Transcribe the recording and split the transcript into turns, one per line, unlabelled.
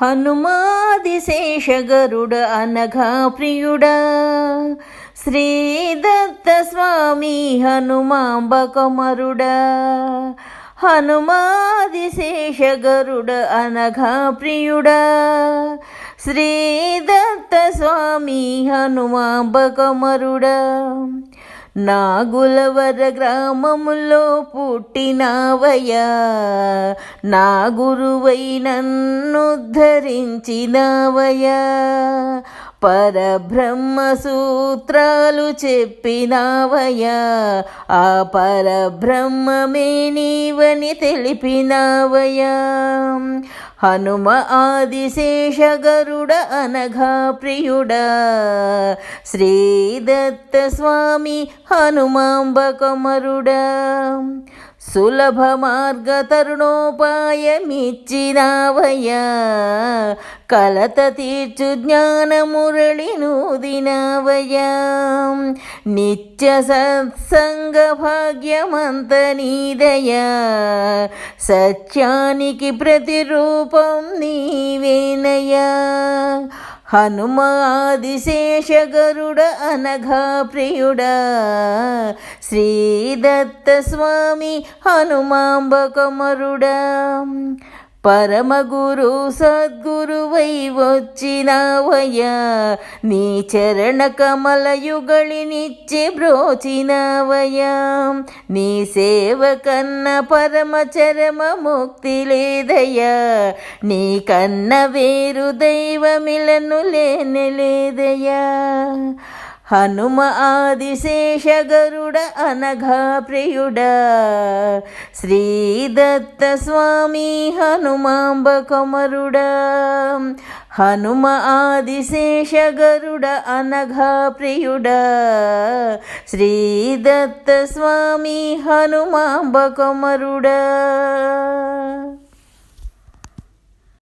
హనుమాదిశేషగరుడ అనఘా ప్రియుడా. శ్రీదత్త స్వామి హనుమాంబ కొమరుడా. హనుమాదిశేషగరుడ అనఘా ప్రియుడా. శ్రీదత్త స్వామి హనుమాంబకమరుడా నాగులవర గ్రామములో పుట్టినావయ్యా. నా గురువై నన్నుద్ధరించినావయ్యా పరబ్రహ్మ సూత్రాలు చెప్పినావయ్యా. ఆ పరబ్రహ్మమే నీవని తెలిపినావయ్యా. హనుమ ఆదిశేష గరుడ అనఘా ప్రియుడా. శ్రీదత్త స్వామి హనుమాంబ కొమరుడా. సులభ మార్గ తరుణోపాయమిచ్చినావయ్యా. కలత తీర్చు జ్ఞాన మురళి నూదినావయ్యా నిత్య సత్సంగ భాగ్యమంత నీదయా సత్యానికి ప్రతిరూపం నీవేనయా హనుమ ఆదిశేషగరుడ అనఘా ప్రియుడ. శ్రీదత్త స్వామి హనుమాంబ కొమరుడా పరమగురు సద్గురువై వచ్చినావయ్యా. నీ చరణ కమలయుగళినిచ్చి యుగళినిచ్చి బ్రోచినావయ్యా. నీ సేవ కన్న పరమ చరమ ముక్తి లేదయ్యా. నీ కన్న వేరు దైవమిలను లేనలేదయ్యా. హనుమ ఆదిశేషగరుడ అనఘా ప్రియుడ శ్రీదత్త స్వామి హనుమాంబ కొమరుడా. హనుమ ఆదిశేషగరుడ అనఘా ప్రియుడ శ్రీదత్త స్వామి హనుమాంబ కొమరుడా.